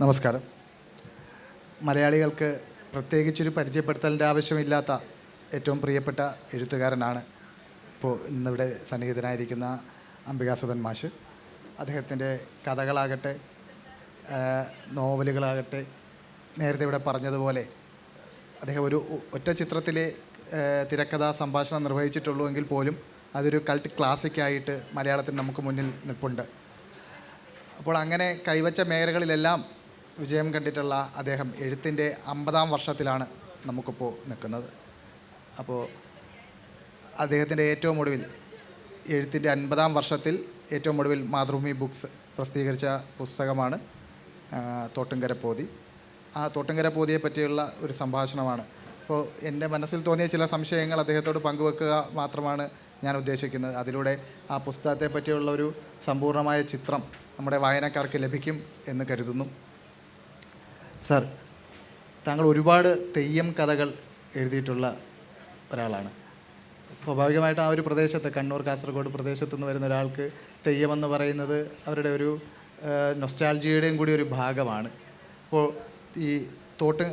നമസ്കാരം. മലയാളികൾക്ക് പ്രത്യേകിച്ചൊരു പരിചയപ്പെടുത്തലിന്റെ ആവശ്യമില്ലാത്ത ഏറ്റവും പ്രിയപ്പെട്ട എഴുത്തുകാരനാണ് ഇപ്പോൾ ഇന്നിവിടെ സന്നിഹിതനായിരിക്കുന്ന അംബികാസുധൻ മാഷ്. അദ്ദേഹത്തിന്റെ കഥകളാകട്ടെ നോവലുകളാകട്ടെ നേരത്തെ ഇവിടെ പറഞ്ഞതുപോലെ അദ്ദേഹം ഒരു ഒറ്റ ചിത്രത്തിലെ തിരക്കഥാ സംഭാഷണം നിർവഹിച്ചിട്ടുള്ളൂ എങ്കിൽ പോലും അതൊരു കൾട്ട് ക്ലാസിക്കായിട്ട് മലയാളത്തിന് നമുക്ക് മുന്നിൽ നിൽപ്പുണ്ട്. അപ്പോൾ അങ്ങനെ കൈവച്ച മേഖലകളിലെല്ലാം വിജയം കണ്ടിട്ടുള്ള അദ്ദേഹം എഴുത്തിന്റെ അമ്പതാം വർഷത്തിലാണ് നമുക്കിപ്പോൾ നിൽക്കുന്നത്. അപ്പോൾ അദ്ദേഹത്തിന്റെ ഏറ്റവും ഒടുവിൽ എഴുത്തിന്റെ അൻപതാം വർഷത്തിൽ ഏറ്റവും ഒടുവിൽ മാതൃഭൂമി ബുക്സ് പ്രസിദ്ധീകരിച്ച പുസ്തകമാണ് ആ, തോട്ടുങ്കര പോതി. ആ തോട്ടുങ്കര പോതിയെ പറ്റിയുള്ള ഒരു സംഭാഷണമാണ്. അപ്പോൾ എന്റെ മനസ്സിൽ തോന്നിയ ചില സംശയങ്ങൾ അദ്ദേഹത്തോട് പങ്കുവെക്കുക മാത്രമാണ് ഞാൻ ഉദ്ദേശിക്കുന്നത്. അതിലൂടെ ആ പുസ്തകത്തെ പറ്റിയുള്ള ഒരു സമ്പൂർണമായ ചിത്രം നമ്മുടെ വായനക്കാർക്ക് ലഭിക്കും എന്ന് കരുതുന്നു. സർ താങ്കൾ ഒരുപാട് തെയ്യം കഥകൾ എഴുതിയിട്ടുള്ള ഒരാളാണ്. സ്വാഭാവികമായിട്ട് ആ ഒരു പ്രദേശത്ത് കണ്ണൂർ കാസർഗോഡ് പ്രദേശത്തു നിന്ന് വരുന്ന ഒരാൾക്ക് തെയ്യമെന്ന് പറയുന്നത് അവരുടെ ഒരു നൊസ്റ്റാൾജിയുടെയും കൂടി ഒരു ഭാഗമാണ്. അപ്പോൾ ഈ തോട്ട്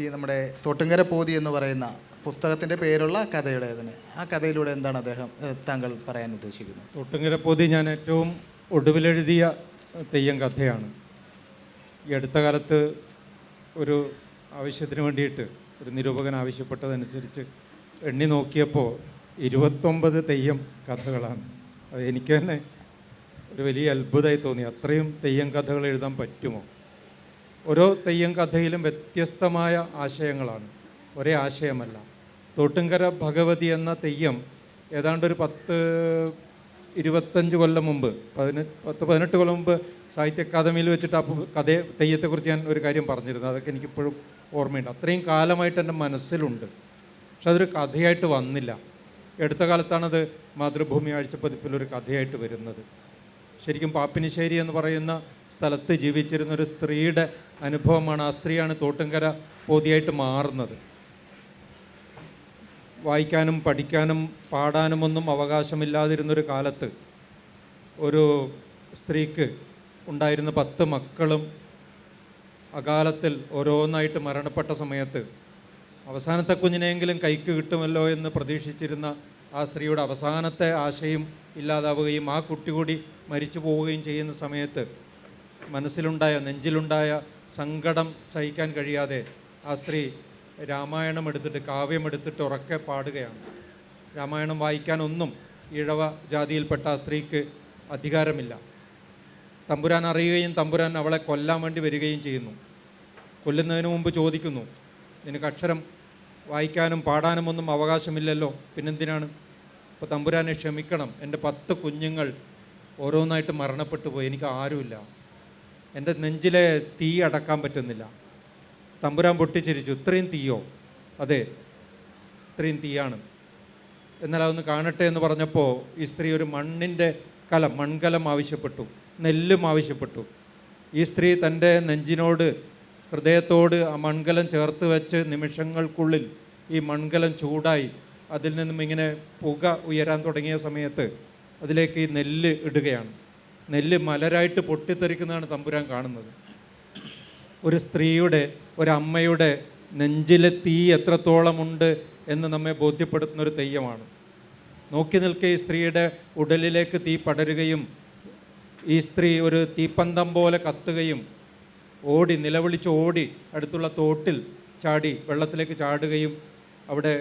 ഈ നമ്മുടെ തോട്ടുങ്കര പോതി എന്ന് പറയുന്ന പുസ്തകത്തിന്റെ പേരുള്ള കഥയുടെ അതിന് ആ കഥയിലൂടെ എന്താണ് അദ്ദേഹം താങ്കൾ പറയാൻ ഉദ്ദേശിക്കുന്നത്? തോട്ടുങ്കര പോതി ഞാൻ ഏറ്റവും ഒടുവിലെഴുതിയ തെയ്യം കഥയാണ്. ഈ അടുത്ത കാലത്ത് ഒരു ആവശ്യത്തിന് വേണ്ടിയിട്ട് ഒരു നിരൂപകൻ ആവശ്യപ്പെട്ടതനുസരിച്ച് എണ്ണി നോക്കിയപ്പോൾ ഇരുപത്തൊമ്പത് തെയ്യം കഥകളാണ്. അത് എനിക്ക് തന്നെ ഒരു വലിയ അത്ഭുതമായി തോന്നി. അത്രയും തെയ്യം കഥകൾ എഴുതാൻ പറ്റുമോ? ഓരോ തെയ്യം കഥയിലും വ്യത്യസ്തമായ ആശയങ്ങളാണ്. ഒരേ ആശയമല്ല. തോട്ടുങ്കര ഭഗവതി എന്ന തെയ്യം ഏതാണ്ട് ഒരു പത്ത് ഇരുപത്തഞ്ച് കൊല്ലം മുമ്പ് പതിന പത്ത് പതിനെട്ട് കൊല്ലം മുമ്പ് സാഹിത്യ അക്കാദമിയിൽ വെച്ചിട്ട് ആ കഥ കഥയെ തെയ്യത്തെക്കുറിച്ച് ഞാൻ ഒരു കാര്യം പറഞ്ഞിരുന്നു. അതൊക്കെ എനിക്കിപ്പോഴും ഓർമ്മയുണ്ട്. അത്രയും കാലമായിട്ട് എന്റെ മനസ്സിലുണ്ട്. പക്ഷെ അതൊരു കഥയായിട്ട് വന്നില്ല. എടുത്ത കാലത്താണത് മാതൃഭൂമി ആഴ്ചപ്പതിപ്പിൽ ഒരു കഥയായിട്ട് വരുന്നത്. ശരിക്കും പാപ്പിനിശ്ശേരി എന്ന് പറയുന്ന സ്ഥലത്ത് ജീവിച്ചിരുന്ന ഒരു സ്ത്രീയുടെ അനുഭവമാണ് ആ സ്ത്രീയാണ് തോട്ടുംകര പോതിയായിട്ട് മാറുന്നത്. വായിക്കാനും പഠിക്കാനും പാടാനുമൊന്നും അവകാശമില്ലാതിരുന്നൊരു കാലത്ത് ഒരു സ്ത്രീക്ക് ഉണ്ടായിരുന്ന പത്ത് മക്കളും അകാലത്തിൽ ഓരോന്നായിട്ട് മരണപ്പെട്ട സമയത്ത് അവസാനത്തെ കുഞ്ഞിനെങ്കിലും കൈക്ക് കിട്ടുമല്ലോ എന്ന് പ്രതീക്ഷിച്ചിരുന്ന ആ സ്ത്രീയുടെ അവസാനത്തെ ആശയും ഇല്ലാതാവുകയും ആ കുട്ടി കൂടി മരിച്ചു പോവുകയും ചെയ്യുന്ന സമയത്ത് മനസ്സിലുണ്ടായ നെഞ്ചിലുണ്ടായ സങ്കടം സഹിക്കാൻ കഴിയാതെ ആ സ്ത്രീ രാമായണം എടുത്തിട്ട് കാവ്യം എടുത്തിട്ട് ഉറക്കെ പാടുകയാണ്. രാമായണം വായിക്കാനൊന്നും ഇഴവ ജാതിയിൽപ്പെട്ട ആ സ്ത്രീക്ക് അധികാരമില്ല. തമ്പുരാൻ അറിയുകയും തമ്പുരാൻ അവളെ കൊല്ലാൻ വേണ്ടി വരികയും ചെയ്യുന്നു. കൊല്ലുന്നതിന് മുമ്പ് ചോദിക്കുന്നു നിനക്ക് അക്ഷരം വായിക്കാനും പാടാനും ഒന്നും അവകാശമില്ലല്ലോ? പിന്നെന്തിനാണ്? അപ്പോൾ തമ്പുരാനെ ക്ഷമിക്കണം. എന്റെ പത്ത് കുഞ്ഞുങ്ങൾ ഓരോന്നായിട്ട് മരണപ്പെട്ടു പോയി. എനിക്ക് ആരുമില്ല. എന്റെ നെഞ്ചിലെ തീ അടക്കാൻ പറ്റുന്നില്ല. തമ്പുരാൻ പൊട്ടിച്ചിരിച്ചു. ഇത്രയും തീയോ? അതെ ഇത്രയും തീയാണ്. എന്നാൽ അതൊന്ന് കാണട്ടെ എന്ന് പറഞ്ഞപ്പോൾ ഈ സ്ത്രീ ഒരു മണ്ണിന്റെ കലം മൺകലം ആവശ്യപ്പെട്ടു നെല്ലും ആവശ്യപ്പെട്ടു. ഈ സ്ത്രീ തന്റെ നെഞ്ചിനോട് ഹൃദയത്തോട് ആ മൺകലം ചേർത്ത് വെച്ച് നിമിഷങ്ങൾക്കുള്ളിൽ ഈ മൺകലം ചൂടായി. അതിൽ നിന്നും ഇങ്ങനെ പുക ഉയരാൻ തുടങ്ങിയ സമയത്ത് അതിലേക്ക് ഈ നെല്ല് ഇടുകയാണ്. നെല്ല് മലരായിട്ട് പൊട്ടിത്തെറിക്കുന്നതാണ് തമ്പുരാൻ കാണുന്നത്. ഒരു സ്ത്രീയുടെ ഒരമ്മയുടെ നെഞ്ചിലെ തീ എത്രത്തോളമുണ്ട് എന്ന് നമ്മെ ബോധ്യപ്പെടുത്തുന്ന ഒരു തെയ്യമാണ്. നോക്കി നിൽക്കെ ഈ സ്ത്രീയുടെ ഉടലിലേക്ക് തീ പടരുകയും ഈ സ്ത്രീ ഒരു തീപ്പന്തം പോലെ കത്തുകയും ഓടി നിലവിളിച്ച് ഓടി അടുത്തുള്ള തോട്ടിൽ ചാടി വെള്ളത്തിലേക്ക് ചാടുകയും അവിടെ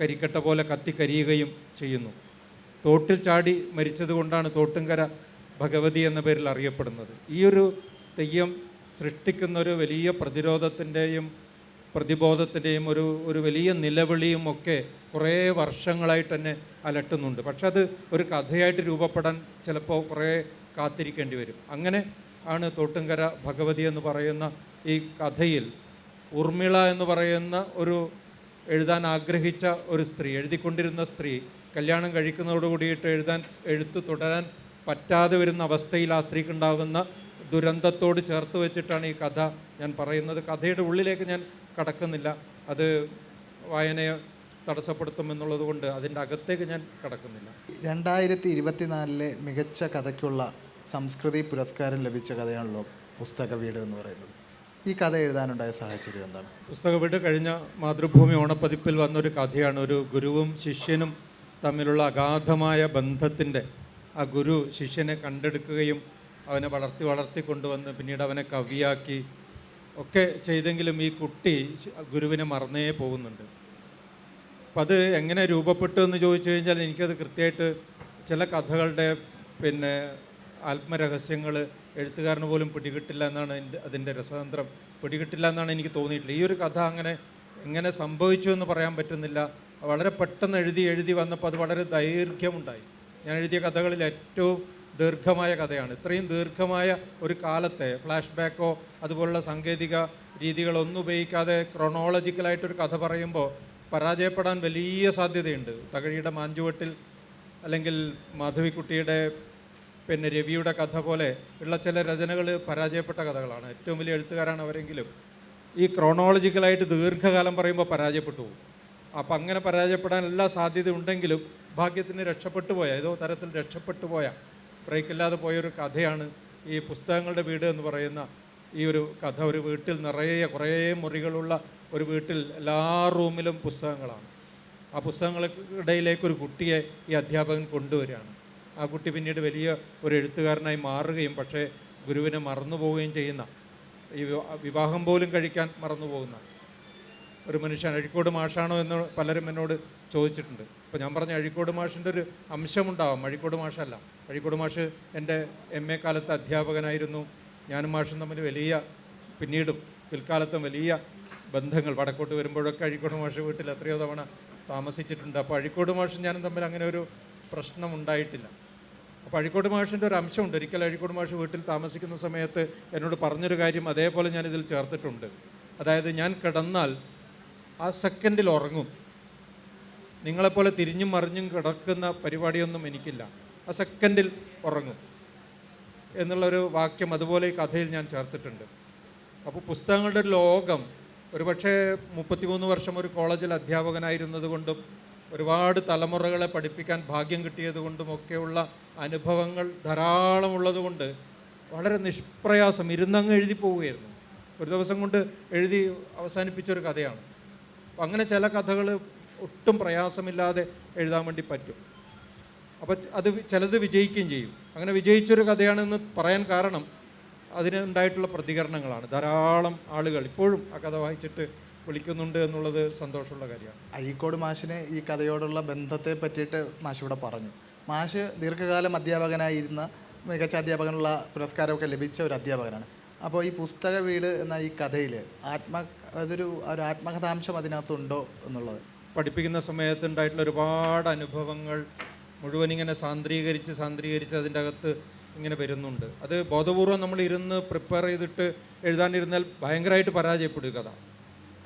കരിക്കട്ട പോലെ കത്തി കരിയുകയും ചെയ്യുന്നു. തോട്ടിൽ ചാടി മരിച്ചതുകൊണ്ടാണ് തോട്ടുംകര ഭഗവതി എന്ന പേരിൽ അറിയപ്പെടുന്നത്. ഈ ഒരു തെയ്യം സൃഷ്ടിക്കുന്ന ഒരു വലിയ പ്രതിരോധത്തിന്റെയും പ്രതിബോധത്തിന്റെയും ഒരു ഒരു വലിയ നിലവിളിയും ഒക്കെ കുറേ വർഷങ്ങളായിട്ട് തന്നെ അലട്ടുന്നുണ്ട്. പക്ഷെ അത് ഒരു കഥയായിട്ട് രൂപപ്പെടാൻ ചിലപ്പോൾ കുറേ കാത്തിരിക്കേണ്ടി വരും. അങ്ങനെ ആണ് തോട്ടുങ്കര ഭഗവതി എന്ന് പറയുന്ന ഈ കഥയിൽ ഉർമിള എന്ന് പറയുന്ന ഒരു എഴുതാൻ ആഗ്രഹിച്ച ഒരു സ്ത്രീ എഴുതിക്കൊണ്ടിരുന്ന സ്ത്രീ കല്യാണം കഴിക്കുന്നതോട് കൂടിയിട്ട് എഴുതാൻ എഴുത്ത് തുടരാൻ പറ്റാതെ വരുന്ന അവസ്ഥയിൽ ആ സ്ത്രീക്കുണ്ടാകുന്ന ദുരന്തത്തോട് ചേർത്ത് വെച്ചിട്ടാണ് ഈ കഥ ഞാൻ പറയുന്നത്. കഥയുടെ ഉള്ളിലേക്ക് ഞാൻ കടക്കുന്നില്ല. അത് വായനയെ തടസ്സപ്പെടുത്തുമെന്നുള്ളത് കൊണ്ട് അതിന്റെ അകത്തേക്ക് ഞാൻ കടക്കുന്നില്ല. രണ്ടായിരത്തി ഇരുപത്തിനാലിലെ മികച്ച കഥയ്ക്കുള്ള സംസ്കൃതി പുരസ്കാരം ലഭിച്ച കഥയാണല്ലോ പുസ്തക വീട് എന്ന് പറയുന്നത്. ഈ കഥ എഴുതാനുണ്ടായ സാഹചര്യം എന്താണ്? പുസ്തക വീട് കഴിഞ്ഞ മാതൃഭൂമി ഓണപ്പതിപ്പിൽ വന്നൊരു കഥയാണ്. ഒരു ഗുരുവും ശിഷ്യനും തമ്മിലുള്ള അഗാധമായ ബന്ധത്തിന്റെ ആ ഗുരു ശിഷ്യനെ കണ്ടെടുക്കുകയും അവനെ വളർത്തി വളർത്തി കൊണ്ടുവന്ന് പിന്നീട് അവനെ കവിയാക്കി ഒക്കെ ചെയ്തെങ്കിലും ഈ കുട്ടി ഗുരുവിനെ മറന്നേ പോകുന്നുണ്ട്. അപ്പം അത് എങ്ങനെ രൂപപ്പെട്ടു എന്ന് ചോദിച്ചു കഴിഞ്ഞാൽ എനിക്കത് കൃത്യമായിട്ട് ചില കഥകളുടെ പിന്നെ ആത്മരഹസ്യങ്ങൾ എഴുത്തുകാരന് പോലും പിടികിട്ടില്ല എന്നാണ് എന്റെ അതിന്റെ രസതന്ത്രം. പിടികിട്ടില്ല എന്നാണ് എനിക്ക് തോന്നിയിട്ടുള്ളത്. ഈ ഒരു കഥ അങ്ങനെ എങ്ങനെ സംഭവിച്ചു എന്ന് പറയാൻ പറ്റുന്നില്ല. വളരെ പെട്ടെന്ന് എഴുതി എഴുതി വന്നപ്പോൾ അത് വളരെ ദൈർഘ്യമുണ്ടായി. ഞാൻ എഴുതിയ കഥകളിൽ ഏറ്റവും ദീർഘമായ കഥയാണ്. ഇത്രയും ദീർഘമായ ഒരു കാലത്തെ ഫ്ലാഷ് ബാക്കോ അതുപോലുള്ള സാങ്കേതിക രീതികളൊന്നും ഉപയോഗിക്കാതെ ക്രൊണോളജിക്കലായിട്ടൊരു കഥ പറയുമ്പോൾ പരാജയപ്പെടാൻ വലിയ സാധ്യതയുണ്ട്. തകഴിയുടെ മാഞ്ചുവട്ടിൽ അല്ലെങ്കിൽ മാധവിക്കുട്ടിയുടെ പിന്നെ രവിയുടെ കഥ പോലെ ഉള്ള ചില രചനകൾ പരാജയപ്പെട്ട കഥകളാണ്. ഏറ്റവും വലിയ എഴുത്തുകാരാണ് അവരെങ്കിലും. ഈ ക്രോണോളജിക്കലായിട്ട് ദീർഘകാലം പറയുമ്പോൾ പരാജയപ്പെട്ടു പോകും. അപ്പം അങ്ങനെ പരാജയപ്പെടാൻ എല്ലാ സാധ്യതയുണ്ടെങ്കിലും ഭാഗ്യത്തിന് രക്ഷപ്പെട്ടു പോയ ഏതോ തരത്തിൽ രക്ഷപ്പെട്ടു പോയ. ബ്രേക്കില്ലാതെ പോയൊരു കഥയാണ് ഈ പുസ്തകങ്ങളുടെ വീട് എന്ന് പറയുന്ന ഈ ഒരു കഥ. ഒരു വീട്ടിൽ നിറയെ കുറേ മുറികളുള്ള ഒരു വീട്ടിൽ എല്ലാ റൂമിലും പുസ്തകങ്ങളാണ്. ആ പുസ്തകങ്ങൾക്കിടയിലേക്ക് ഒരു കുട്ടിയെ ഈ അധ്യാപകൻ കൊണ്ടുവരികയാണ്. ആ കുട്ടി പിന്നീട് വലിയ ഒരു എഴുത്തുകാരനായി മാറുകയും പക്ഷേ ഗുരുവിനെ മറന്നു പോവുകയും ചെയ്യുന്ന ഈ വിവാഹം പോലും കഴിക്കാൻ മറന്നു പോകുന്ന ഒരു മനുഷ്യൻ അഴിക്കോട് മാഷാണോ എന്ന് പലരും എന്നോട് ചോദിച്ചിട്ടുണ്ട്. അപ്പോൾ ഞാൻ പറഞ്ഞ അഴിക്കോട് മാഷിന്റെ ഒരു അംശമുണ്ടാവാം. അഴിക്കോട് മാഷല്ല. അഴിക്കോട് മാഷ് എന്റെ എം എ കാലത്ത് അധ്യാപകനായിരുന്നു. ഞാനും മാഷും തമ്മിൽ വലിയ പിന്നീടും പിൽക്കാലത്തും വലിയ ബന്ധങ്ങൾ. വടക്കോട്ട് വരുമ്പോഴൊക്കെ അഴിക്കോട് മാഷ് വീട്ടിൽ എത്രയോ തവണ താമസിച്ചിട്ടുണ്ട്. അപ്പോൾ അഴിക്കോട് മാഷും ഞാനും തമ്മിൽ അങ്ങനെ ഒരു പ്രശ്നം ഉണ്ടായിട്ടില്ല. അപ്പോൾ അഴിക്കോട് മാഷിന്റെ ഒരു അംശമുണ്ട്. ഒരിക്കൽ അഴിക്കോട് മാഷ് വീട്ടിൽ താമസിക്കുന്ന സമയത്ത് എന്നോട് പറഞ്ഞൊരു കാര്യം അതേപോലെ ഞാൻ ഇതിൽ ചേർത്തിട്ടുണ്ട്. അതായത് ഞാൻ കിടന്നാൽ ആ സെക്കൻഡിൽ ഉറങ്ങും. നിങ്ങളെപ്പോലെ തിരിഞ്ഞും മറിഞ്ഞും കിടക്കുന്ന പരിപാടിയൊന്നും എനിക്കില്ല. ആ സെക്കൻഡിൽ ഉറങ്ങും. എന്നുള്ളൊരു വാക്യം അതുപോലെ ഈ കഥയിൽ ഞാൻ ചേർത്തിട്ടുണ്ട്. അപ്പോൾ പുസ്തകങ്ങളുടെ ലോകം ഒരുപക്ഷെ മുപ്പത്തിമൂന്ന് വർഷം ഒരു കോളേജിൽ അധ്യാപകനായിരുന്നത് കൊണ്ടും ഒരുപാട് തലമുറകളെ പഠിപ്പിക്കാൻ ഭാഗ്യം കിട്ടിയതുകൊണ്ടും ഒക്കെയുള്ള അനുഭവങ്ങൾ ധാരാളമുള്ളതുകൊണ്ട് വളരെ നിഷ്പ്രയാസം ഇരുന്നങ്ങ് എഴുതി പോവുകയായിരുന്നു. ഒരു ദിവസം കൊണ്ട് എഴുതി അവസാനിപ്പിച്ചൊരു കഥയാണ്. അങ്ങനെ ചില കഥകൾ ഒട്ടും പ്രയാസമില്ലാതെ എഴുതാൻ വേണ്ടി പറ്റും. അപ്പോൾ അത് ചിലത് വിജയിക്കുകയും ചെയ്യും. അങ്ങനെ വിജയിച്ചൊരു കഥയാണെന്ന് പറയാൻ കാരണം അതിനുണ്ടായിട്ടുള്ള പ്രതികരണങ്ങളാണ്. ധാരാളം ആളുകൾ ഇപ്പോഴും ആ കഥ വായിച്ചിട്ട് വിളിക്കുന്നുണ്ട് എന്നുള്ളത് സന്തോഷമുള്ള കാര്യമാണ്. അഴീക്കോട് മാഷിനെ ഈ കഥയോടുള്ള ബന്ധത്തെ പറ്റിയിട്ട് മാഷ് ഇവിടെ പറഞ്ഞു. മാഷ് ദീർഘകാലം അധ്യാപകനായിരുന്ന മികച്ച അധ്യാപകനുള്ള പുരസ്കാരമൊക്കെ ലഭിച്ച ഒരു അധ്യാപകനാണ്. അപ്പോൾ ഈ പുസ്തക വീട് എന്ന ഈ കഥയിൽ ആത്മ അതൊരു ഒരു ആത്മകഥാംശം അതിനകത്തുണ്ടോ എന്നുള്ളത്? പഠിപ്പിക്കുന്ന സമയത്ത് ഉണ്ടായിട്ടുള്ള ഒരുപാട് അനുഭവങ്ങൾ മുഴുവൻ ഇങ്ങനെ സാന്ദ്രീകരിച്ച് സാന്ദ്രീകരിച്ച് അതിന്റെ അകത്ത് ഇങ്ങനെ വരുന്നുണ്ട്. അത് ബോധപൂർവം നമ്മൾ ഇരുന്ന് പ്രിപ്പയർ ചെയ്തിട്ട് എഴുതാനിരുന്നാൽ ഭയങ്കരമായിട്ട് പരാജയപ്പെടുക കഥ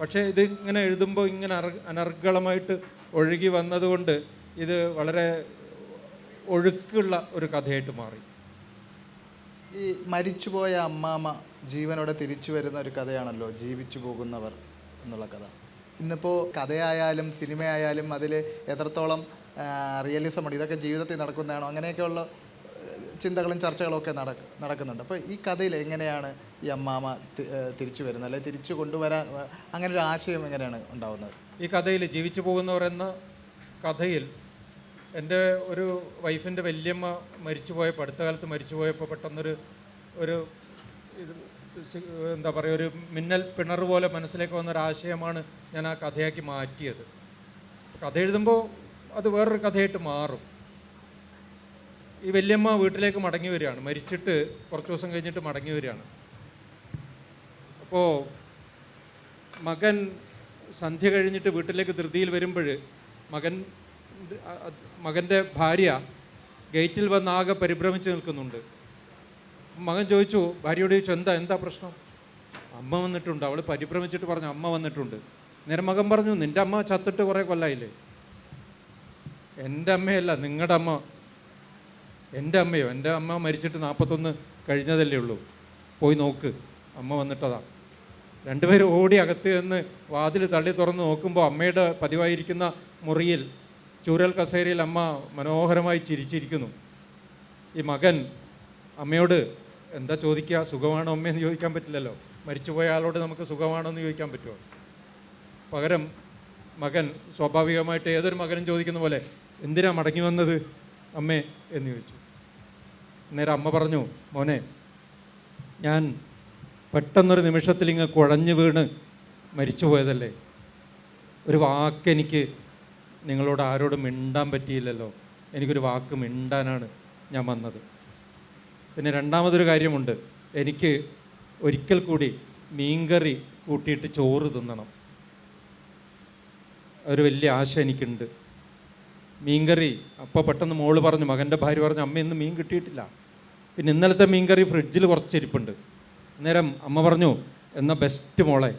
പക്ഷേ ഇത് ഇങ്ങനെ എഴുതുമ്പോൾ ഇങ്ങനെ അനർഗളമായിട്ട് ഒഴുകി വന്നതുകൊണ്ട് ഇത് വളരെ ഒഴുക്കുള്ള ഒരു കഥയായിട്ട് മാറി. ഈ മരിച്ചുപോയ അമ്മാമ്മ ജീവനോടെ തിരിച്ചു വരുന്ന ഒരു കഥയാണല്ലോ ജീവിച്ചു പോകുന്നവർ എന്നുള്ള കഥ. ഇന്നിപ്പോൾ കഥയായാലും സിനിമയായാലും അതിൽ എത്രത്തോളം റിയലിസം ഉണ്ട് ഇതൊക്കെ ജീവിതത്തിൽ നടക്കുന്നതാണോ അങ്ങനെയൊക്കെയുള്ള ചിന്തകളും ചർച്ചകളും ഒക്കെ നട നടക്കുന്നുണ്ട്. അപ്പോൾ ഈ കഥയിൽ എങ്ങനെയാണ് ഈ ഏഹ്, തിരിച്ചു വരുന്നത്? അല്ലെങ്കിൽ തിരിച്ചു കൊണ്ടുവരാൻ അങ്ങനെ ഒരു ആശയം എങ്ങനെയാണ് ഉണ്ടാവുന്നത്? ഈ കഥയിൽ ജീവിച്ചു പോകുന്നവർ എന്ന കഥയിൽ എന്റെ ഒരു വൈഫിന്റെ വല്യമ്മ മരിച്ചു പോയപ്പോൾ അടുത്ത കാലത്ത് മരിച്ചു പോയപ്പോൾ പെട്ടെന്നൊരു ഒരു ഇത് എന്താ പറയുക ഒരു മിന്നൽ പിണർ പോലെ മനസ്സിലേക്ക് വന്നൊരു ആശയമാണ് ഞാൻ ആ കഥയാക്കി മാറ്റിയത്. കഥ എഴുതുമ്പോൾ അത് വേറൊരു കഥയായിട്ട് മാറും. ഈ വല്യമ്മ വീട്ടിലേക്ക് മടങ്ങി വരികയാണ്. മരിച്ചിട്ട് കുറച്ച് ദിവസം കഴിഞ്ഞിട്ട് മടങ്ങി വരികയാണ്. അപ്പോൾ മകൻ സന്ധ്യ കഴിഞ്ഞിട്ട് വീട്ടിലേക്ക് ധൃതിയിൽ വരുമ്പോൾ മകൻ മകന്റെ ഭാര്യ ഗേറ്റിൽ വന്ന് ആകെ പരിഭ്രമിച്ച് നിൽക്കുന്നുണ്ട്. മകൻ ചോദിച്ചു ഭാര്യയോട് ചോദിച്ചു എന്താ എന്താ പ്രശ്നം? അമ്മ വന്നിട്ടുണ്ട്. അവൾ പരിഭ്രമിച്ചിട്ട് പറഞ്ഞു അമ്മ വന്നിട്ടുണ്ട്. നേരം മകൻ പറഞ്ഞു നിന്റെ അമ്മ ചത്തിട്ട് കുറേ കൊല്ലായില്ലേ? എന്റെ അമ്മയല്ല നിങ്ങളുടെ അമ്മ. എന്റെ അമ്മയോ? എന്റെ അമ്മ മരിച്ചിട്ട് നാൽപ്പത്തൊന്ന് കഴിഞ്ഞതല്ലേ ഉള്ളൂ. പോയി നോക്ക്. അമ്മ വന്നിട്ടതാ. രണ്ടുപേരും ഓടി അകത്ത് നിന്ന് വാതിൽ തള്ളി തുറന്ന് നോക്കുമ്പോൾ അമ്മയുടെ പതിവായിരിക്കുന്ന മുറിയിൽ ചൂരൽ കസേരയിൽ അമ്മ മനോഹരമായി ചിരിച്ചിരിക്കുന്നു. ഈ മകൻ അമ്മയോട് എന്താ ചോദിക്കുക? സുഖമാണോ അമ്മയെന്ന് ചോദിക്കാൻ പറ്റില്ലല്ലോ. മരിച്ചുപോയ ആളോട് നമുക്ക് സുഖമാണോ എന്ന് ചോദിക്കാൻ പറ്റുമോ? പകരം മകൻ സ്വാഭാവികമായിട്ട് ഏതൊരു മകനും ചോദിക്കുന്ന പോലെ എന്തിനാ മടങ്ങി വന്നത് അമ്മേ? എന്ന് ചോദിച്ചു. നേരെ അമ്മ പറഞ്ഞു മോനെ ഞാൻ പെട്ടെന്നൊരു നിമിഷത്തിൽ ഇങ്ങ് കുഴഞ്ഞു വീണ് മരിച്ചുപോയതല്ലേ. ഒരു വാക്ക് എനിക്ക് നിങ്ങളോട് ആരോടും മിണ്ടാൻ പറ്റിയില്ലല്ലോ. എനിക്കൊരു വാക്ക് മിണ്ടാനാണ് ഞാൻ വന്നത്. പിന്നെ രണ്ടാമതൊരു കാര്യമുണ്ട്. എനിക്ക് ഒരിക്കൽ കൂടി മീൻകറി കൂട്ടിയിട്ട് ചോറ് തിന്നണം. ഒരു വലിയ ആശ എനിക്കുണ്ട്. മീൻകറി അപ്പോൾ പെട്ടെന്ന് മോൾ പറഞ്ഞു മകന്റെ ഭാര്യ പറഞ്ഞു അമ്മ ഇന്ന് മീൻ കിട്ടിയിട്ടില്ല. പിന്നെ ഇന്നലത്തെ മീൻകറി ഫ്രിഡ്ജിൽ കുറച്ച് ഇരിപ്പുണ്ട്. അന്നേരം അമ്മ പറഞ്ഞു എന്നാൽ ബെസ്റ്റ് മോളെ.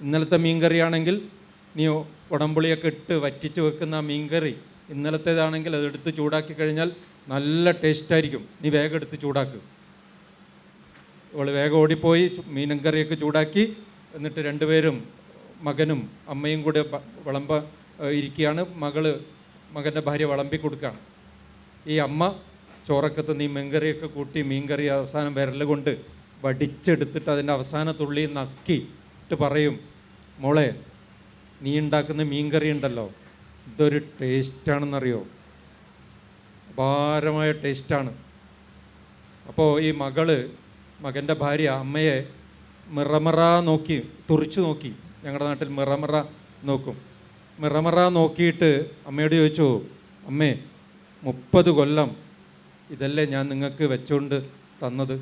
ഇന്നലത്തെ മീൻകറിയാണെങ്കിൽ നീ ഉടമ്പുളിയൊക്കെ ഇട്ട് വറ്റിച്ച് വെക്കുന്ന മീൻ മീൻകറി ഇന്നലത്തേതാണെങ്കിൽ അതെടുത്ത് ചൂടാക്കി കഴിഞ്ഞാൽ നല്ല ടേസ്റ്റായിരിക്കും നീ വേഗം എടുത്ത് ചൂടാക്ക്. അവൾ വേഗം ഓടിപ്പോയി മീനും കറിയൊക്കെ ചൂടാക്കി. എന്നിട്ട് രണ്ടുപേരും മകനും അമ്മയും കൂടെ വിളമ്പ ഇരിക്കുകയാണ്. മകൾ മകന്റെ ഭാര്യ വിളമ്പി കൊടുക്കുകയാണ്. ഈ അമ്മ ചോറക്കത്ത് നീ മീൻകറിയൊക്കെ കൂട്ടി മീൻകറി അവസാനം വിരൽ കൊണ്ട് വടിച്ചെടുത്തിട്ട് അതിന്റെ അവസാന തുള്ളി നക്കി ഇട്ട് പറയും മോളെ നീ ഉണ്ടാക്കുന്ന മീൻകറി ഉണ്ടല്ലോ ഇതൊരു ടേസ്റ്റാണെന്നറിയോ അപാരമായ ടേസ്റ്റാണ് അപ്പോൾ ഈ മകൾ മകന്റെ ഭാര്യ അമ്മയെ മിറമറ നോക്കി തുറിച്ചു നോക്കി ഞങ്ങളുടെ നാട്ടിൽ മിറമറ നോക്കും. മിറമറ നോക്കിയിട്ട് അമ്മയോട് ചോദിച്ചു അമ്മേ മുപ്പത് കൊല്ലം ഇതല്ലേ ഞാൻ നിങ്ങൾക്ക് വെച്ചുകൊണ്ട് തന്നത്?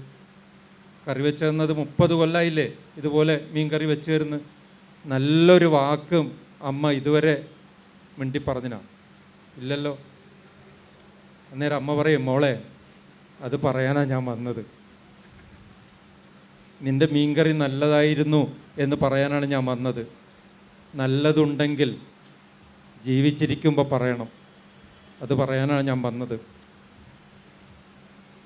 കറി വെച്ച് തന്നത് മുപ്പത് കൊല്ലായില്ലേ? ഇതുപോലെ മീൻ കറി വെച്ച് തരുന്നു നല്ലൊരു വാക്കും അമ്മ ഇതുവരെ മിണ്ടി പറഞ്ഞിനാ. ഇല്ലല്ലോ. അന്നേരം അമ്മ പറയും മോളെ അത് പറയാനാണ് ഞാൻ വന്നത്. നിന്റെ മീൻകറി നല്ലതായിരുന്നു എന്ന് പറയാനാണ് ഞാൻ വന്നത്. നല്ലതുണ്ടെങ്കിൽ ജീവിച്ചിരിക്കുമ്പോൾ പറയണം. അത് പറയാനാണ് ഞാൻ വന്നത്.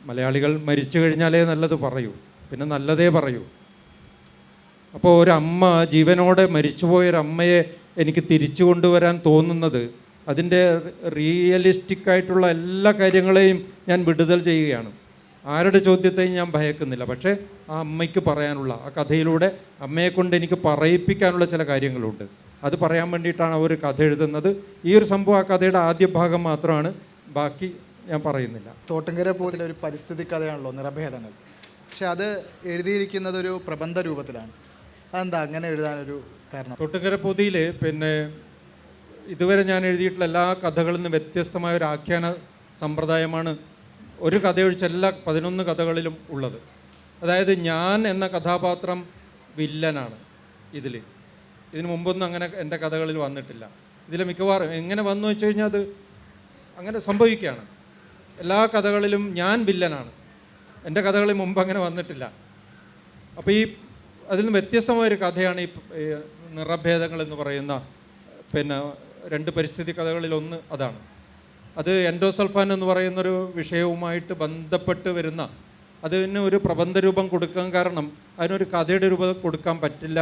മലയാളികൾ മരിച്ചു കഴിഞ്ഞാലേ നല്ലത് പറയൂ. പിന്നെ നല്ലതേ പറയൂ. അപ്പോൾ ഒരമ്മ ജീവനോടെ മരിച്ചുപോയൊരമ്മയെ എനിക്ക് തിരിച്ചു കൊണ്ടുവരാൻ തോന്നുന്നത് അതിന്റെ റിയലിസ്റ്റിക് ആയിട്ടുള്ള എല്ലാ കാര്യങ്ങളെയും ഞാൻ വിടുതൽ ചെയ്യുകയാണ്. ആരുടെ ചോദ്യത്തെയും ഞാൻ ഭയക്കുന്നില്ല. പക്ഷേ ആ അമ്മയ്ക്ക് പറയാനുള്ള ആ കഥയിലൂടെ അമ്മയെക്കൊണ്ട് എനിക്ക് പറയിപ്പിക്കാനുള്ള ചില കാര്യങ്ങളുണ്ട്. അത് പറയാൻ വേണ്ടിയിട്ടാണ് അവർ കഥ എഴുതുന്നത്. ഈ ഒരു സംഭവം ആ കഥയുടെ ആദ്യ ഭാഗം മാത്രമാണ്. ബാക്കി ഞാൻ പറയുന്നില്ല. തോട്ടങ്കര പോലെ ഒരു പരിസ്ഥിതി കഥയാണല്ലോ നിറഭേദങ്ങൾ. പക്ഷെ അത് എഴുതിയിരിക്കുന്നത് ഒരു പ്രബന്ധ രൂപത്തിലാണ്. അതെന്താ? അങ്ങനെ എഴുതാനൊരു കാരണം. തൊട്ടുകര പൊതിയിൽ പിന്നെ ഇതുവരെ ഞാൻ എഴുതിയിട്ടുള്ള എല്ലാ കഥകളിൽ നിന്ന് വ്യത്യസ്തമായ ഒരു ആഖ്യാന സമ്പ്രദായമാണ് ഒരു കഥയൊഴിച്ച് എല്ലാ പതിനൊന്ന് കഥകളിലും ഉള്ളത്. അതായത് ഞാൻ എന്ന കഥാപാത്രം വില്ലനാണ് ഇതിൽ. ഇതിനു മുമ്പൊന്നും അങ്ങനെ എന്റെ കഥകളിൽ വന്നിട്ടില്ല. ഇതിൽ മിക്കവാറും എങ്ങനെ വന്നു വെച്ച് കഴിഞ്ഞാൽ അത് അങ്ങനെ സംഭവിക്കുകയാണ്. എല്ലാ കഥകളിലും ഞാൻ വില്ലനാണ്. എന്റെ കഥകളിൽ മുമ്പ് അങ്ങനെ വന്നിട്ടില്ല. അപ്പോൾ ഈ അതിൽ നിന്ന് വ്യത്യസ്തമായൊരു കഥയാണ് ഈ നിറഭേദങ്ങൾ എന്ന് പറയുന്ന പിന്നെ രണ്ട് പരിസ്ഥിതി കഥകളിലൊന്ന് അതാണ്. അത് എൻഡോസൾഫാൻ എന്ന് പറയുന്നൊരു വിഷയവുമായിട്ട് ബന്ധപ്പെട്ട് വരുന്ന അതിന് ഒരു പ്രബന്ധ രൂപം കൊടുക്കാൻ കാരണം അതിനൊരു കഥയുടെ രൂപം കൊടുക്കാൻ പറ്റില്ല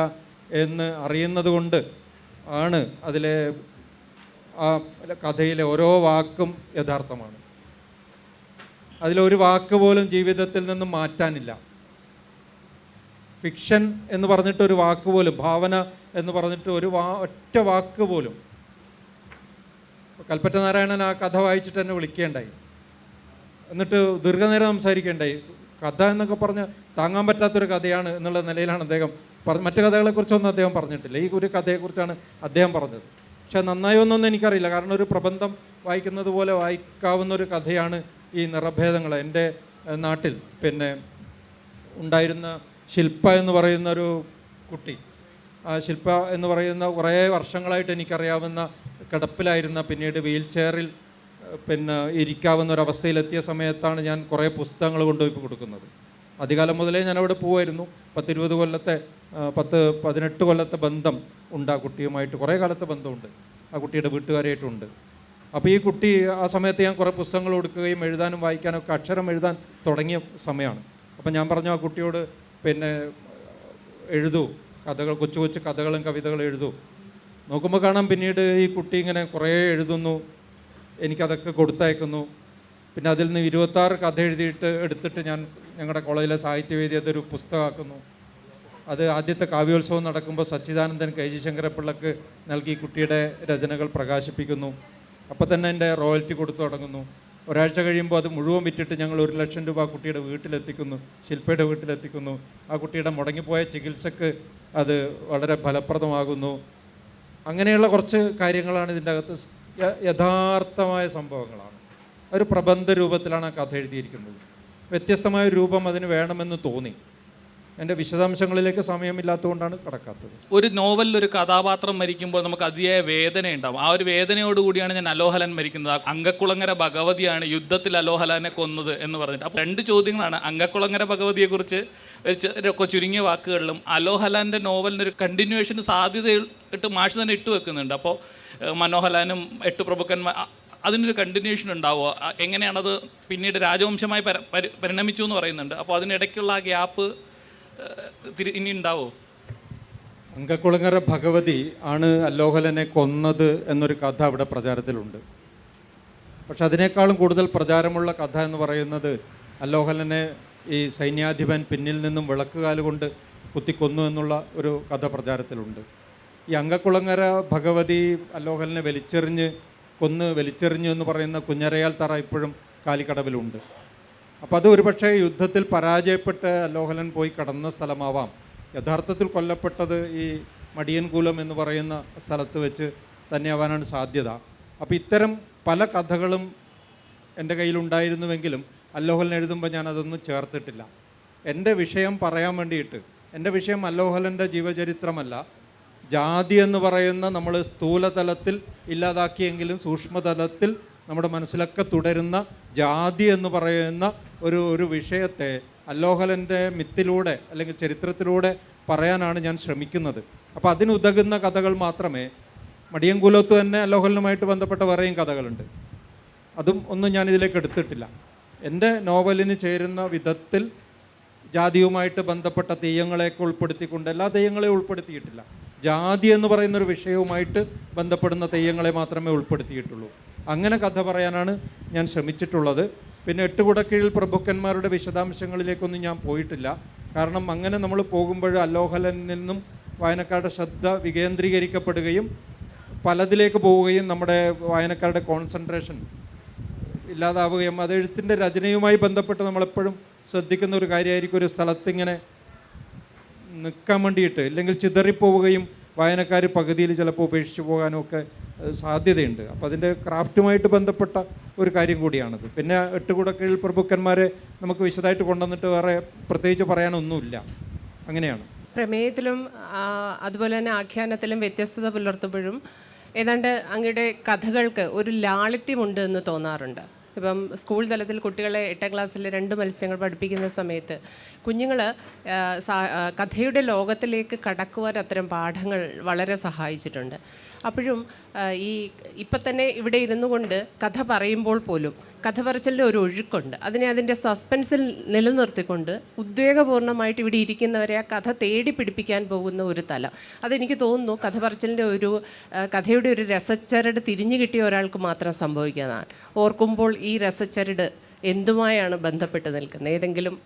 എന്ന് അറിയുന്നത് കൊണ്ട് ആണ് അതിലെ ആ കഥയിലെ ഓരോ വാക്കും യഥാർത്ഥമാണ്. അതിലൊരു വാക്ക് പോലും ജീവിതത്തിൽ നിന്നും മാറ്റാനില്ല. ഫിക്ഷൻ എന്ന് പറഞ്ഞിട്ട് ഒരു വാക്ക് പോലും ഭാവന എന്ന് പറഞ്ഞിട്ട് ഒരു വാ ഒറ്റ വാക്ക് പോലും. കൽപ്പറ്റ നാരായണൻ ആ കഥ വായിച്ചിട്ട് എന്നെ വിളിക്കേണ്ടായി. എന്നിട്ട് ദീർഘനേരം സംസാരിക്കേണ്ടായി. കഥ എന്നൊക്കെ പറഞ്ഞ് താങ്ങാൻ പറ്റാത്തൊരു കഥയാണ് എന്നുള്ള നിലയിലാണ് അദ്ദേഹം പറഞ്ഞ മറ്റു കഥകളെക്കുറിച്ചൊന്നും അദ്ദേഹം പറഞ്ഞിട്ടില്ല. ഈ ഒരു കഥയെക്കുറിച്ചാണ് അദ്ദേഹം പറഞ്ഞത്. പക്ഷെ നന്നായി ഒന്നും എനിക്കറിയില്ല. കാരണം ഒരു പ്രബന്ധം വായിക്കുന്നത് പോലെ വായിക്കാവുന്ന ഒരു കഥയാണ് ഈ നിറഭേദങ്ങൾ എന്റെ നാട്ടിൽ. പിന്നെ ഉണ്ടായിരുന്ന ശില്പ എന്ന് പറയുന്ന ഒരു കുട്ടി. ആ ശില്പ എന്ന് പറയുന്ന കുറേ വർഷങ്ങളായിട്ട് എനിക്കറിയാവുന്ന കിടപ്പിലായിരുന്ന പിന്നീട് വീൽ ചെയറിൽ പിന്നെ ഇരിക്കാവുന്ന ഒരു അവസ്ഥയിലെത്തിയ സമയത്താണ് ഞാൻ കുറേ പുസ്തകങ്ങൾ കൊണ്ടുപോയി കൊടുക്കുന്നത്. അധികാലം മുതലേ ഞാൻ അവിടെ പോവായിരുന്നു. പത്തിരുപത് കൊല്ലത്തെ പത്ത് പതിനെട്ട് കൊല്ലത്തെ ബന്ധം ഉണ്ട് ആ കുട്ടിയുമായിട്ട്. കുറേ കാലത്തെ ബന്ധമുണ്ട്. ആ കുട്ടിയുടെ വീട്ടുകാരായിട്ടുണ്ട്. അപ്പോൾ ഈ കുട്ടി ആ സമയത്ത് ഞാൻ കുറേ പുസ്തകങ്ങൾ കൊടുക്കുകയും എഴുതാനും വായിക്കാനും ഒക്കെ അക്ഷരം എഴുതാൻ തുടങ്ങിയ സമയമാണ്. അപ്പം ഞാൻ പറഞ്ഞു ആ കുട്ടിയോട് പിന്നെ എഴുതൂ. കഥകൾ കൊച്ചു കൊച്ചു കഥകളും കവിതകളും എഴുതൂ. നോക്കുമ്പോൾ കാണാം പിന്നീട് ഈ കുട്ടി ഇങ്ങനെ കുറേ എഴുതുന്നു. എനിക്കതൊക്കെ കൊടുത്തയക്കുന്നു. പിന്നെ അതിൽ നിന്ന് ഇരുപത്താറ് കഥ എഴുതിയിട്ട് എടുത്തിട്ട് ഞാൻ ഞങ്ങളുടെ കോളേജിലെ സാഹിത്യവേദി അതൊരു പുസ്തകമാക്കുന്നു. അത് ആദ്യത്തെ കാവ്യോത്സവം നടക്കുമ്പോൾ സച്ചിദാനന്ദൻ കെ ജി ശങ്കരപ്പിള്ളക്ക് നൽകി കുട്ടിയുടെ രചനകൾ പ്രകാശിപ്പിക്കുന്നു. അപ്പോൾ തന്നെ എന്റെ റോയൽറ്റി കൊടുത്തു തുടങ്ങുന്നു. ഒരാഴ്ച കഴിയുമ്പോൾ അത് മുഴുവൻ വിറ്റിട്ട് ഞങ്ങൾ ഒരു ലക്ഷം രൂപ കുട്ടിയുടെ വീട്ടിലെത്തിക്കുന്നു ശില്പയുടെ വീട്ടിലെത്തിക്കുന്നു. ആ കുട്ടിയുടെ മുടങ്ങിപ്പോയ ചികിത്സക്ക് അത് വളരെ ഫലപ്രദമാകുന്നു. അങ്ങനെയുള്ള കുറച്ച് കാര്യങ്ങളാണ് ഇതിന്റെ അകത്ത് യഥാർത്ഥമായ സംഭവങ്ങളാണ്. ഒരു പ്രബന്ധ രൂപത്തിലാണ് ആ കഥ എഴുതിയിരിക്കുന്നത്. വ്യത്യസ്തമായ രൂപം അതിന് വേണമെന്ന് തോന്നി. എന്റെ വിശദാംശങ്ങളിലേക്ക് സമയമില്ലാത്തതുകൊണ്ടാണ് കടക്കാത്തത്. ഒരു നോവലിൽ ഒരു കഥാപാത്രം മരിക്കുമ്പോൾ നമുക്ക് അതിയായ വേദന ഉണ്ടാവും ആ ഒരു വേദനയോടുകൂടിയാണ് ഞാൻ അലോഹലൻ മരിക്കുന്നത്. അങ്കക്കുളങ്ങര ഭഗവതിയാണ് യുദ്ധത്തിൽ അലോഹലനെ കൊന്നത് എന്ന് പറഞ്ഞിട്ട്. അപ്പോൾ രണ്ട് ചോദ്യങ്ങളാണ് അങ്കക്കുളങ്ങര ഭഗവതിയെക്കുറിച്ച് ചുരുങ്ങിയ വാക്കുകളിലും അലോഹലാന്റെ നോവലിന് ഒരു കണ്ടിന്യൂവേഷന് സാധ്യത ഇട്ട് മാഷ് തന്നെ ഇട്ട് വെക്കുന്നുണ്ട്. അപ്പോൾ മനോഹലാനും എട്ട് പ്രഭുക്കന്മാർ അതിനൊരു കണ്ടിന്യൂഷൻ ഉണ്ടാവുമോ എങ്ങനെയാണത് പിന്നീട് രാജവംശമായി പരി- പരിണമിച്ചു എന്ന് പറയുന്നുണ്ട്. അപ്പോൾ അതിനിടയ്ക്കുള്ള ആ ഗ്യാപ്പ് ഇനി ഉണ്ടാവോ? അങ്കക്കുളങ്ങര ഭഗവതി ആണ് അല്ലോഹലനെ കൊന്നത് എന്നൊരു കഥ അവിടെ പ്രചാരത്തിലുണ്ട്. പക്ഷെ അതിനേക്കാളും കൂടുതൽ പ്രചാരമുള്ള കഥ എന്ന് പറയുന്നത് അല്ലോഹലനെ ഈ സൈന്യാധിപൻ പിന്നിൽ നിന്നും വിളക്കുകാലുകൊണ്ട് കുത്തിക്കൊന്നു എന്നുള്ള ഒരു കഥ പ്രചാരത്തിലുണ്ട്. ഈ അങ്കക്കുളങ്ങര ഭഗവതി അല്ലോഹലിനെ വലിച്ചെറിഞ്ഞ് കൊന്ന് വലിച്ചെറിഞ്ഞു എന്ന് പറയുന്ന കുഞ്ഞരയാൽ തറ ഇപ്പോഴും കാലിക്കടവിലുണ്ട്. അപ്പോൾ അത് ഒരുപക്ഷേ യുദ്ധത്തിൽ പരാജയപ്പെട്ട് അല്ലോഹലൻ പോയി കടന്ന സ്ഥലമാവാം. യഥാർത്ഥത്തിൽ കൊല്ലപ്പെട്ടത് ഈ മടിയൻകൂലം എന്ന് പറയുന്ന സ്ഥലത്ത് വെച്ച് തന്നെയാവാനാണ് സാധ്യത. അപ്പോൾ ഇത്തരം പല കഥകളും എന്റെ കയ്യിലുണ്ടായിരുന്നുവെങ്കിലും അല്ലോഹലൻ എഴുതുമ്പോൾ ഞാൻ അതൊന്നും ചേർത്തിട്ടില്ല. എന്റെ വിഷയം പറയാൻ വേണ്ടിയിട്ട് എന്റെ വിഷയം അല്ലോഹലന്റെ ജീവചരിത്രമല്ല ജാതി എന്ന് പറയുന്ന നമ്മൾ സ്ഥൂലതലത്തിൽ ഇല്ലാതാക്കിയെങ്കിലും സൂക്ഷ്മതലത്തിൽ നമ്മുടെ മനസ്സിലൊക്കെ തുടരുന്ന ജാതി എന്ന് പറയുന്ന ഒരു ഒരു വിഷയത്തെ അല്ലോഹലന്റെ മിത്തിലൂടെ അല്ലെങ്കിൽ ചരിത്രത്തിലൂടെ പറയാനാണ് ഞാൻ ശ്രമിക്കുന്നത്. അപ്പോൾ അതിനുതകുന്ന കഥകൾ മാത്രമേ മടിയൻകുലത്ത് തന്നെ അല്ലോഹലനുമായിട്ട് ബന്ധപ്പെട്ട വേറെയും കഥകളുണ്ട്. അതും ഒന്നും ഞാൻ ഇതിലേക്ക് എടുത്തിട്ടില്ല. എന്റെ നോവലിന് ചേരുന്ന വിധത്തിൽ ജാതിയുമായിട്ട് ബന്ധപ്പെട്ട തെയ്യങ്ങളെയൊക്കെ ഉൾപ്പെടുത്തിക്കൊണ്ട് എല്ലാ തെയ്യങ്ങളെയും ഉൾപ്പെടുത്തിയിട്ടില്ല. ജാതി എന്ന് പറയുന്നൊരു വിഷയവുമായിട്ട് ബന്ധപ്പെടുന്ന തെയ്യങ്ങളെ മാത്രമേ ഉൾപ്പെടുത്തിയിട്ടുള്ളൂ. അങ്ങനെ കഥ പറയാനാണ് ഞാൻ ശ്രമിച്ചിട്ടുള്ളത്. പിന്നെ എട്ടുകുടക്കീഴിൽ പ്രഭുക്കന്മാരുടെ വിശദാംശങ്ങളിലേക്കൊന്നും ഞാൻ പോയിട്ടില്ല. കാരണം അങ്ങനെ നമ്മൾ പോകുമ്പോൾ അലോഹലനിൽ നിന്നും വായനക്കാരുടെ ശ്രദ്ധ വികേന്ദ്രീകരിക്കപ്പെടുകയും പലതിലേക്ക് പോവുകയും നമ്മുടെ വായനക്കാരുടെ കോൺസെൻട്രേഷൻ ഇല്ലാതാവുകയും അത് രചനയുമായി ബന്ധപ്പെട്ട് നമ്മളെപ്പോഴും ശ്രദ്ധിക്കുന്ന ഒരു കാര്യമായിരിക്കും ഒരു സ്ഥലത്തിങ്ങനെ നിൽക്കാൻ വേണ്ടിയിട്ട് ഇല്ലെങ്കിൽ ചിതറിപ്പോവുകയും വായനക്കാർ പകുതിയിൽ ചിലപ്പോൾ ഉപേക്ഷിച്ച് പോകാനൊക്കെ സാധ്യതയുണ്ട്. അപ്പോൾ അതിന്റെ ക്രാഫ്റ്റുമായിട്ട് ബന്ധപ്പെട്ട ഒരു കാര്യം കൂടിയാണത്. പിന്നെ എട്ടുകൂടക്കീഴിൽ പ്രഭുക്കന്മാരെ നമുക്ക് വിശദമായിട്ട് കൊണ്ടുവന്നിട്ട് വേറെ പ്രത്യേകിച്ച് പറയാനൊന്നുമില്ല. അങ്ങനെയാണ്. പ്രമേയത്തിലും അതുപോലെ തന്നെ ആഖ്യാനത്തിലും വ്യത്യസ്തത പുലർത്തുമ്പോഴും ഏതാണ്ട് അങ്ങയുടെ കഥകൾക്ക് ഒരു ലാളിത്യമുണ്ട് എന്ന് തോന്നാറുണ്ട്. ഇപ്പം സ്കൂൾ തലത്തിൽ കുട്ടികളെ എട്ടാം ക്ലാസ്സിൽ രണ്ട് മത്സ്യങ്ങൾ പഠിപ്പിക്കുന്ന സമയത്ത് കുഞ്ഞുങ്ങൾ കഥയുടെ ലോകത്തിലേക്ക് കടക്കുവാൻ അത്തരം പാഠങ്ങൾ വളരെ സഹായിച്ചിട്ടുണ്ട്. അപ്പോഴും ഈ ഇപ്പം തന്നെ ഇവിടെ ഇരുന്നു കൊണ്ട് കഥ പറയുമ്പോൾ പോലും കഥ പറച്ചിലിന്റെ ഒരു ഒഴുക്കുണ്ട്. അതിനെ അതിന്റെ സസ്പെൻസിൽ നിലനിർത്തിക്കൊണ്ട് ഉദ്വേഗപൂർണമായിട്ട് ഇവിടെ ഇരിക്കുന്നവരെ ആ കഥ തേടി പിടിപ്പിക്കാൻ പോകുന്ന ഒരു തലം. അതെനിക്ക് തോന്നുന്നു കഥ പറച്ചിലിന്റെ ഒരു കഥയുടെ ഒരു രസച്ചരട് തിരിഞ്ഞു കിട്ടിയ ഒരാൾക്ക് മാത്രം സംഭവിക്കുന്നതാണ്. ഓർക്കുമ്പോൾ ഈ രസച്ചരട് എന്തുമായാണ് ബന്ധപ്പെട്ട് നിൽക്കുന്നത്? ഏതെങ്കിലും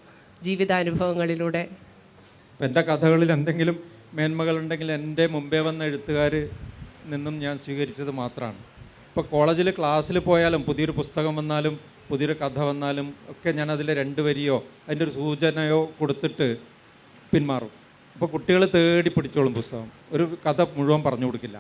ജീവിതാനുഭവങ്ങളിലൂടെ? എന്റെ കഥകളിൽ എന്തെങ്കിലും മേന്മകളുണ്ടെങ്കിൽ എന്റെ മുമ്പേ വന്ന എഴുത്തുകാർ നിന്നും ഞാൻ സ്വീകരിച്ചത് മാത്രമാണ് ഇപ്പോൾ കോളേജിൽ ക്ലാസ്സിൽ പോയാലും പുതിയൊരു പുസ്തകം വന്നാലും പുതിയൊരു കഥ വന്നാലും ഒക്കെ ഞാൻ അതിൽ രണ്ട് വരിയോ അതിന്റെ ഒരു സൂചനയോ കൊടുത്തിട്ട് പിന്മാറും. അപ്പോൾ കുട്ടികൾ തേടി പിടിച്ചോളും പുസ്തകം. ഒരു കഥ മുഴുവൻ പറഞ്ഞു കൊടുക്കില്ല.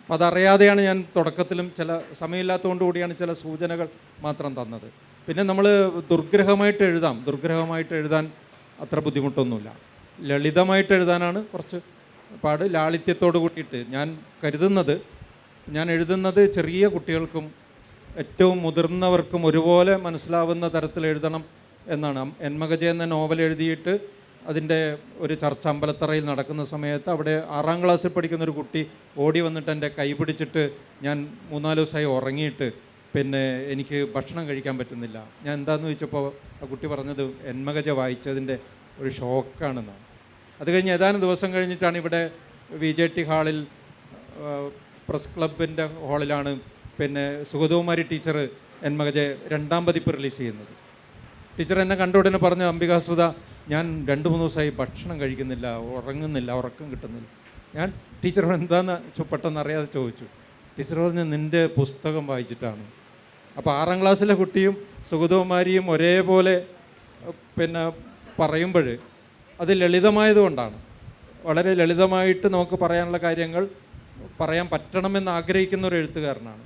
അപ്പോൾ അതറിയാതെയാണ് ഞാൻ തുടക്കത്തിലും ചില സമയമില്ലാത്തതുകൊണ്ട് കൂടിയാണ് ചില സൂചനകൾ മാത്രം തന്നത്. പിന്നെ നമ്മൾ ദുർഗ്രഹമായിട്ട് എഴുതാം. ദുർഗ്രഹമായിട്ട് എഴുതാൻ അത്ര ബുദ്ധിമുട്ടൊന്നുമില്ല. ലളിതമായിട്ട് എഴുതാനാണ് കുറച്ച് പാട് ലാളിത്യത്തോട് കൂട്ടിയിട്ട് ഞാൻ കരുതുന്നത് ഞാൻ എഴുതുന്നത് ചെറിയ കുട്ടികൾക്കും ഏറ്റവും മുതിർന്നവർക്കും ഒരുപോലെ മനസ്സിലാവുന്ന തരത്തിൽ എഴുതണം എന്നാണ്. എൻ മകജ എന്ന നോവൽ എഴുതിയിട്ട് അതിന്റെ ഒരു ചർച്ച അമ്പലത്തറയിൽ നടക്കുന്ന സമയത്ത് അവിടെ ആറാം ക്ലാസ്സിൽ പഠിക്കുന്ന ഒരു കുട്ടി ഓടി വന്നിട്ട് എന്റെ കൈ പിടിച്ചിട്ട് ഞാൻ മൂന്നാൽ ദിവസമായി ഉറങ്ങിയിട്ട് പിന്നെ എനിക്ക് ഭക്ഷണം കഴിക്കാൻ പറ്റുന്നില്ല. ഞാൻ എന്താണെന്ന് ചോദിച്ചപ്പോൾ ആ കുട്ടി പറഞ്ഞത് എൻമകജ വായിച്ചതിന്റെ ഒരു ഷോക്കാണെന്നാണ്. അത് കഴിഞ്ഞ് ഏതാനും ദിവസം കഴിഞ്ഞിട്ടാണ് ഇവിടെ വി ജെ ടി ഹാളിൽ പ്രസ് ക്ലബിന്റെ ഹാളിലാണ് പിന്നെ സുഗതകുമാരി ടീച്ചർ എൻ മകജെ രണ്ടാം പതിപ്പ് റിലീസ് ചെയ്യുന്നത്. ടീച്ചർ എന്നെ കണ്ട ഉടനെ പറഞ്ഞു അംബികാസുത ഞാൻ രണ്ട് മൂന്ന് ദിവസമായി ഭക്ഷണം കഴിക്കുന്നില്ല ഉറങ്ങുന്നില്ല ഉറക്കം കിട്ടുന്നില്ല. ഞാൻ ടീച്ചറോട് എന്താണെന്ന് പെട്ടെന്ന് അറിയാതെ ചോദിച്ചു. ടീച്ചർ പറഞ്ഞു നിന്റെ പുസ്തകം വായിച്ചിട്ടാണ്. അപ്പോൾ ആറാം ക്ലാസ്സിലെ കുട്ടിയും സുഗതകുമാരിയും ഒരേപോലെ പിന്നെ പറയുമ്പോൾ അത് ലളിതമായതുകൊണ്ടാണ് വളരെ ലളിതമായിട്ട് നമുക്ക് പറയാനുള്ള കാര്യങ്ങൾ പറയാൻ പറ്റണമെന്ന് ആഗ്രഹിക്കുന്ന ഒരു എഴുത്തുകാരനാണ്.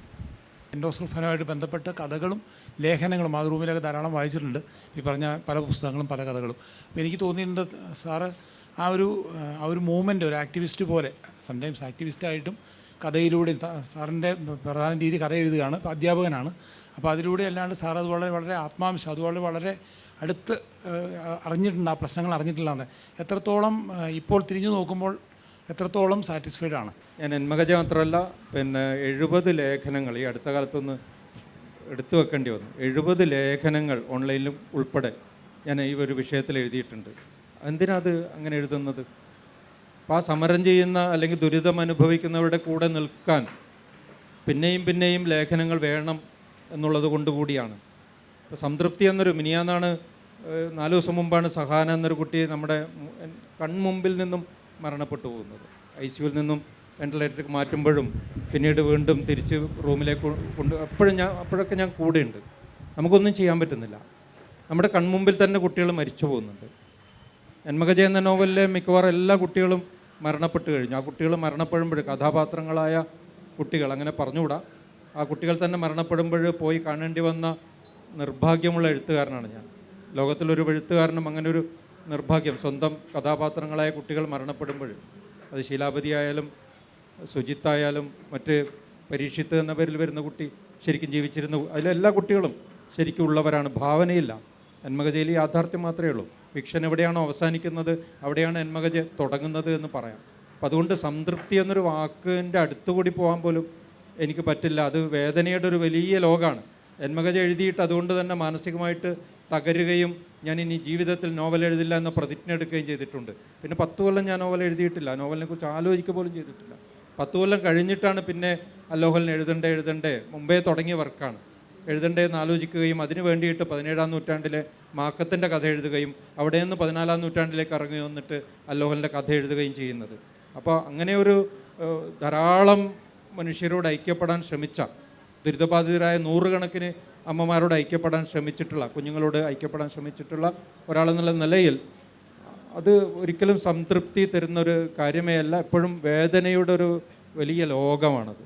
എൻഡോസൾഫാനുമായിട്ട് ബന്ധപ്പെട്ട കഥകളും ലേഖനങ്ങളും ആ റൂമിലൊക്കെ ധാരാളം വായിച്ചിട്ടുണ്ട്. ഈ പറഞ്ഞ പല പുസ്തകങ്ങളും പല കഥകളും. അപ്പോൾ എനിക്ക് തോന്നിയിട്ടുണ്ട് സാറ് ആ ഒരു ആ ഒരു മൂവ്മെന്റ് ഒരു ആക്ടിവിസ്റ്റ് പോലെ സംടൈംസ് ആക്ടിവിസ്റ്റായിട്ടും കഥയിലൂടെ സാറിന്റെ പ്രധാന രീതി കഥ എഴുതുകയാണ്. അധ്യാപകനാണ്. അപ്പോൾ അതിലൂടെ അല്ലാണ്ട് സാർ അത് വളരെ വളരെ ആത്മാംശം അതുപോലെ വളരെ അടുത്ത് അറിഞ്ഞിട്ടുണ്ട് ആ പ്രശ്നങ്ങൾ അറിഞ്ഞിട്ടില്ലാന്ന്. എത്രത്തോളം ഇപ്പോൾ തിരിഞ്ഞു നോക്കുമ്പോൾ എത്രത്തോളം സാറ്റിസ്ഫൈഡ് ആണ്? ഞാൻ എന്മകജ മാത്രമല്ല പിന്നെ എഴുപത് ലേഖനങ്ങൾ ഈ അടുത്ത കാലത്തൊന്ന് എടുത്തു വെക്കേണ്ടി വന്നു. എഴുപത് ലേഖനങ്ങൾ ഓൺലൈനിലും ഉൾപ്പെടെ ഞാൻ ഈ ഒരു വിഷയത്തിൽ എഴുതിയിട്ടുണ്ട്. എന്തിനാത് അങ്ങനെ എഴുതുന്നത്? അപ്പോൾ ആ സമരം ചെയ്യുന്ന അല്ലെങ്കിൽ ദുരിതം അനുഭവിക്കുന്നവരുടെ കൂടെ നിൽക്കാൻ പിന്നെയും പിന്നെയും ലേഖനങ്ങൾ വേണം എന്നുള്ളത് കൊണ്ടുകൂടിയാണ് അപ്പോൾ സംതൃപ്തി എന്നൊരു മിനിയാന്നാണ് നാല് ദിവസം മുമ്പാണ് സഹാന എന്നൊരു കുട്ടി നമ്മുടെ കൺമുമ്പിൽ നിന്നും മരണപ്പെട്ടു പോകുന്നത്. ഐ സിയുവിൽ നിന്നും വെന്റിലേറ്ററിലേക്ക് മാറ്റുമ്പോഴും പിന്നീട് വീണ്ടും തിരിച്ച് റൂമിലേക്ക് കൊണ്ട് അപ്പോഴും ഞാൻ അപ്പോഴൊക്കെ ഞാൻ കൂടെയുണ്ട്. നമുക്കൊന്നും ചെയ്യാൻ പറ്റുന്നില്ല. നമ്മുടെ കൺമുമ്പിൽ തന്നെ കുട്ടികൾ മരിച്ചു പോകുന്നുണ്ട്. ജന്മകജ എന്ന നോവലിലെ മിക്കവാറും എല്ലാ കുട്ടികളും മരണപ്പെട്ട് കഴിഞ്ഞു. ആ കുട്ടികൾ മരണപ്പെടുമ്പോൾ കഥാപാത്രങ്ങളായ കുട്ടികൾ അങ്ങനെ പറഞ്ഞുകൂടാ. ആ കുട്ടികൾ തന്നെ മരണപ്പെടുമ്പോൾ പോയി കാണേണ്ടി വന്ന നിർഭാഗ്യമുള്ള എഴുത്തുകാരനാണ് ഞാൻ. ലോകത്തിലൊരു എഴുത്തുകാരനും അങ്ങനെ ഒരു നിർഭാഗ്യം. സ്വന്തം കഥാപാത്രങ്ങളായ കുട്ടികൾ മരണപ്പെടുമ്പോൾ അത് ശീലാപതി ആയാലും സുജിത്തായാലും മറ്റ് പരീക്ഷിത്ത് എന്ന പേരിൽ വരുന്ന കുട്ടി ശരിക്കും ജീവിച്ചിരുന്ന അതിലെല്ലാ കുട്ടികളും ശരിക്കും ഉള്ളവരാണ്. ഭാവനയില്ല. എന്മകജയിൽ യാഥാർത്ഥ്യം മാത്രമേ ഉള്ളൂ. ഫിക്ഷൻ എവിടെയാണോ അവസാനിക്കുന്നത് അവിടെയാണ് എന്മകജ തുടങ്ങുന്നത് എന്ന് പറയാം. അപ്പം അതുകൊണ്ട് സംതൃപ്തി എന്നൊരു വാക്കിന്റെ അടുത്തുകൂടി പോകാൻ പോലും എനിക്ക് പറ്റില്ല. അത് വേദനയുടെ ഒരു വലിയ ലോകമാണ് എന്മകജ എഴുതിയിട്ട് അതുകൊണ്ട് തന്നെ മാനസികമായിട്ട് തകരുകയും ഞാൻ ഇനി ജീവിതത്തിൽ നോവൽ എഴുതില്ല എന്ന പ്രതിജ്ഞ എടുക്കുകയും ചെയ്തിട്ടുണ്ട്. പിന്നെ പത്ത് കൊല്ലം ഞാൻ നോവൽ എഴുതിയിട്ടില്ല. നോവലിനെ കുറിച്ച് ആലോചിക്കുക പോലും ചെയ്തിട്ടില്ല. പത്ത് കൊല്ലം കഴിഞ്ഞിട്ടാണ് പിന്നെ അല്ലോഹലിന് എഴുതണ്ടേ എഴുതണ്ടേ മുമ്പേ തുടങ്ങിയ വർക്കാണ്. എഴുതണ്ടേ എന്ന് ആലോചിക്കുകയും അതിന് വേണ്ടിയിട്ട് പതിനേഴാം നൂറ്റാണ്ടിലെ മാക്കത്തിന്റെ കഥ എഴുതുകയും അവിടെ നിന്ന് പതിനാലാം നൂറ്റാണ്ടിലേക്ക് ഇറങ്ങി വന്നിട്ട് അല്ലോഹലിന്റെ കഥ എഴുതുകയും ചെയ്യുന്നത്. അപ്പോൾ അങ്ങനെ ഒരു ധാരാളം മനുഷ്യരോട് ഐക്യപ്പെടാൻ ശ്രമിച്ച ദുരിതബാധിതരായ നൂറുകണക്കിന് അമ്മമാരോട് ഐക്യപ്പെടാൻ ശ്രമിച്ചിട്ടുള്ള കുഞ്ഞുങ്ങളോട് ഐക്യപ്പെടാൻ ശ്രമിച്ചിട്ടുള്ള ഒരാളെന്നുള്ള നിലയിൽ അത് ഒരിക്കലും സംതൃപ്തി തരുന്നൊരു കാര്യമേ അല്ല എപ്പോഴും വേദനയുടെ ഒരു വലിയ ലോകമാണത്.